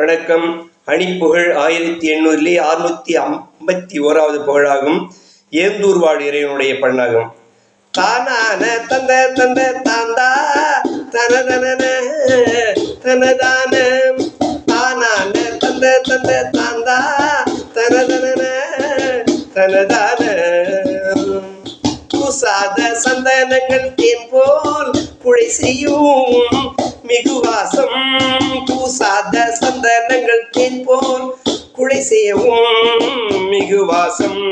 வணக்கம். அணிப்புகழ் ஆயிரத்தி எண்ணூறிலே அறுநூத்தி ஐம்பத்தி ஓராவது புகழாகும். ஏந்தூர் வாழ் இறைவனுடைய பண்ணாகும். தானான தந்த தந்த தாந்தா. தனதன தனதான. தானான தந்த தந்த தாந்தா. தனதன தனதான. பூசாத சந்தனங்கள் தேன் போல் புழை செய்யும் வாசம் பூசாத சந்தனங்கள் தேன் குடை செய்யவும் மிகு வாசம்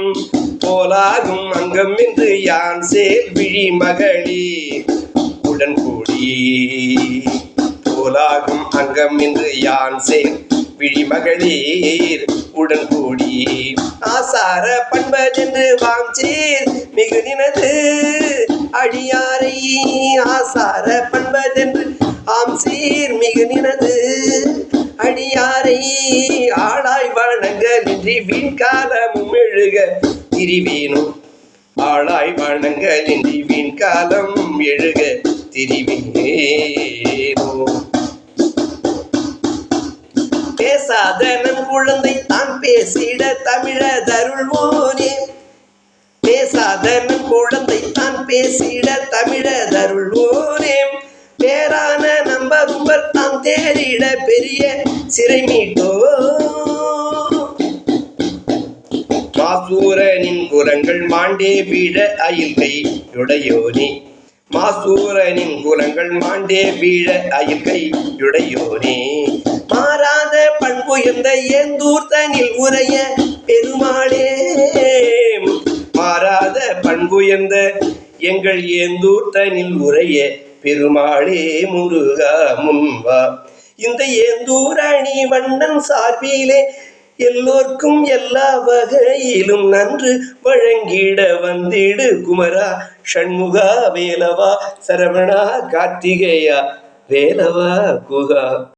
போலாகும் அங்கம் என்று யான் சேல் விழி மகளி. உடன் கூடி போலாகும் அங்கம் என்று யான் சேல் விழி மகளிர் உடன் கூடி ஆசார பண்பதென்று வாஞ்சீர் மிகு நினது. அடியாரை ஆசார பண்பதென்று நீர் சீர் மிகு நினது அடியாரை ஆளாய் வணங்கலின்றி வீண்காலமும் எழுக திரிவேனும் ஆளாய் வணங்கலின்றி வீண்காலம் எழுக திரிவேனோ பேசாத நம் குழந்தை தான் பேசிட தமிழ தருள்வோனே பேசாத நம் குழந்தை தான் பேசிட தமிழ தருள்வோனே சிறை மீட்டோ மாசூரனின் குலங்கள் மாண்டே வீழ அயில்கை யுடையோனே. மாசூரனின் குலங்கள் மாண்டே வீழ அயில்கை யுடையோனே. மாறாத பண்புயர்ந்த ஏந்தூர் தனில் உரைய பெருமாளே. மாறாத பண்புயர்ந்த எங்கள் ஏந்தூர் தனில் உரைய பெருமாளே முருகா முன்வா. இந்த ஏந்தூரணி வண்ணன் சார்பிலே எல்லோர்க்கும் எல்லா வகையிலும் நன்று வழங்கிட வந்திடு குமரா ஷண்முகா வேலவா சரவணா கார்த்திகேயா வேலவா குகா.